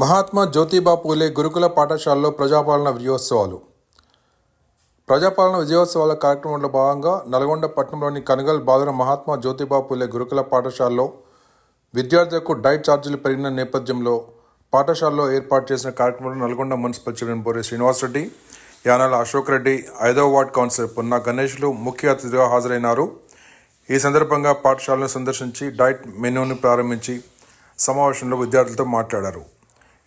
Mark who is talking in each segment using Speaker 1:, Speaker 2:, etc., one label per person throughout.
Speaker 1: మహాత్మా జ్యోతిబా పూలే గురుకుల పాఠశాలలో ప్రజాపాలన విజయోత్సవాలు. ప్రజాపాలన విజయోత్సవాల కార్యక్రమంలో భాగంగా నల్గొండ పట్టణంలోని కనగల్ బాదుర మహాత్మా జ్యోతిబా పూలే గురుకుల పాఠశాలలో విద్యార్థులకు డైట్ ఛార్జీలు పెరిగిన నేపథ్యంలో పాఠశాలలో ఏర్పాటు చేసిన కార్యక్రమంలో నల్గొండ మున్సిపల్ చైర్మన్ బోరే శ్రీనివాసరెడ్డి యానాల అశోక్ రెడ్డి ఐదవ వార్డ్ కౌన్సిలర్ పున్నా గణేష్లు ముఖ్య అతిథిగా హాజరైనారు. ఈ సందర్భంగా పాఠశాలను సందర్శించి డైట్ మెనూను ప్రారంభించి సమావేశంలో విద్యార్థులతో మాట్లాడారు.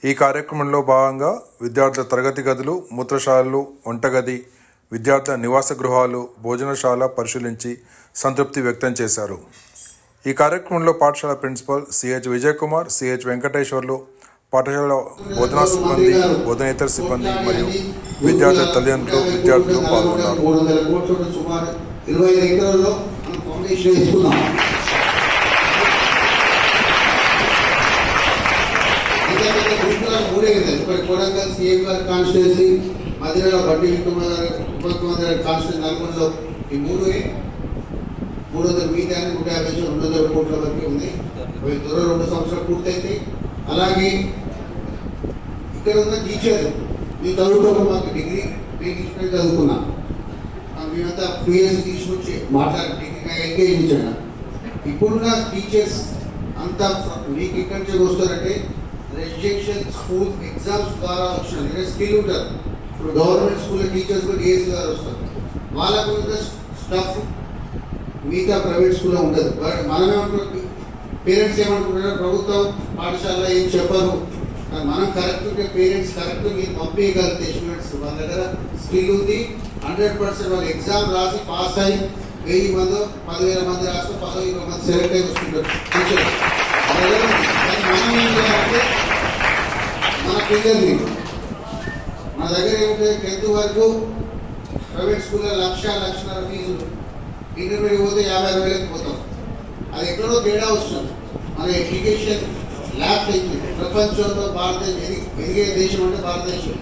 Speaker 1: ఈ కార్యక్రమంలో భాగంగా విద్యార్థుల తరగతి గదులు మూత్రశాలలు వంటగది విద్యార్థుల నివాస గృహాలు భోజనశాల పరిశీలించి సంతృప్తి వ్యక్తం చేశారు. ఈ కార్యక్రమంలో పాఠశాల principal CH Vijay Kumar CH Venkateswarlu పాఠశాల బోధనా సిబ్బంది బోధనేతర సిబ్బంది మరియు విద్యార్థుల తల్లిదండ్రులు విద్యార్థులు పాల్గొన్నారు.
Speaker 2: గురుకులాలు మూడే కదా ఇప్పుడు కొడంగల్ సీఎం గారి కాన్స్టిట్యూన్సీ మధ్యలో బడ్డీ కుమార్ ఉప కుమార్ గారి కాన్స్టిట్యూన్సీ నల్గొండలో ఈ మూడు మూడు వందల మిగతా నూట యాభై రెండు వందల కోట్ల వరకు ఉంది అవి త్వరలో రెండు సంవత్సరాలు పూర్తయితే అలాగే ఇక్కడ ఉన్న టీచర్ మీ చదువుకోవడం మాకు డిగ్రీ నేను ఇష్టం చదువుకున్నా. మేమంతా టూ ఇయర్స్ తీసుకొచ్చి మాట్లాడి డిగ్రీ ఎంగేజ్ ఇచ్చాను ఇప్పుడున్న టీచర్స్ అంతా మీకు ఇక్కడి నుంచి వస్తారంటే స్కూల్ ఎగ్జామ్స్ ద్వారా వచ్చిన లేదా స్కిల్ ఉంటారు ఇప్పుడు గవర్నమెంట్ స్కూల్ టీచర్స్ కూడా డిఎస్సీ గారు వస్తారు వాళ్ళకు స్టఫ్ మిగతా ప్రైవేట్ స్కూల్లో ఉండదు బట్ మనం ఏమంటున్నాం పేరెంట్స్ ఏమంటున్నారు ప్రభుత్వం పాఠశాలలో ఏం చెప్పరు. కానీ మనం కరెక్ట్ ఉంటే పేరెంట్స్ కరెక్ట్ మీరు పంపించగలిగితే స్టూడెంట్స్ వాళ్ళ దగ్గర స్కిల్ ఉంది. హండ్రెడ్ పర్సెంట్ వాళ్ళు ఎగ్జామ్ రాసి పాస్ అయ్యి వెయ్యి మంది పదివేల మంది రాసి పదవి మంది సెలెక్ట్ అయి వస్తుంటారు. టీచర్ మనం ఏం చేయాలంటే మన పిల్లల్ని మన దగ్గర ఏమిటంటే టెన్త్ వరకు ప్రైవేట్ స్కూల్లో లక్ష లక్షన్నర ఫీజులు ఇంటర్మీడియట్ పోతే యాభై అరవై వేలకు పోతాం. అది ఎక్కడో తేడా వస్తుంది. మన ఎడ్యుకేషన్ ల్యాబ్స్ అయింది ప్రపంచంలో భారతదేశం ఎది- ఎదిగే దేశం అంటే భారతదేశం.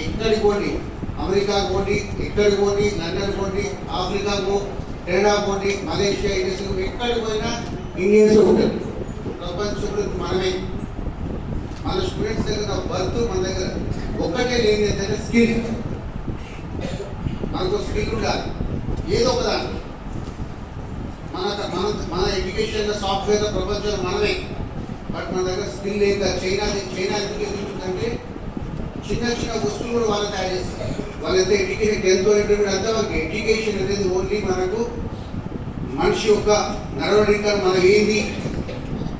Speaker 2: ఎక్కడికి పోండి? అమెరికా పోండి ఎక్కడికి పోండి? లండన్ పోండి ఆఫ్రికా కెనడా పోండి మలేషియా ఇండస్ట్రీ ఎక్కడికి పోయినా ఇండియన్స్ ఉంటుంది ప్రపంచంలో మనమే. మన స్టూడెంట్స్ దగ్గర వర్త్ మన దగ్గర. ఒక్కటే లేని ఏంటంటే స్కిల్ మనకు స్కిల్ ఉండాలి. ఏదో ఒక దాంట్లో. మన మన మన ఎడ్యుకేషన్ సాఫ్ట్వేర్ ప్రపంచంలో మనమే. బట్ మన దగ్గర స్కిల్ లేక చైనా చైనా ఎందుకు ఎదుగుతుందంటే చిన్న చిన్న వస్తువులు కూడా వాళ్ళు తయారు చేస్తారు. వాళ్ళంతా ఎడ్యుకేషన్ టెన్త్ ఇంటర్మీడియట్ అంతా వాళ్ళకి. ఎడ్యుకేషన్ అనేది ఓన్లీ మనకు మనిషి యొక్క నడవడిక మన ఏంది?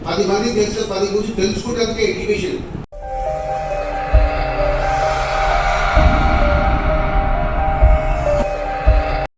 Speaker 2: పది మంది తెలుసు పది గురించి తెలుసుకుంటే ఎడ్యుకేషన్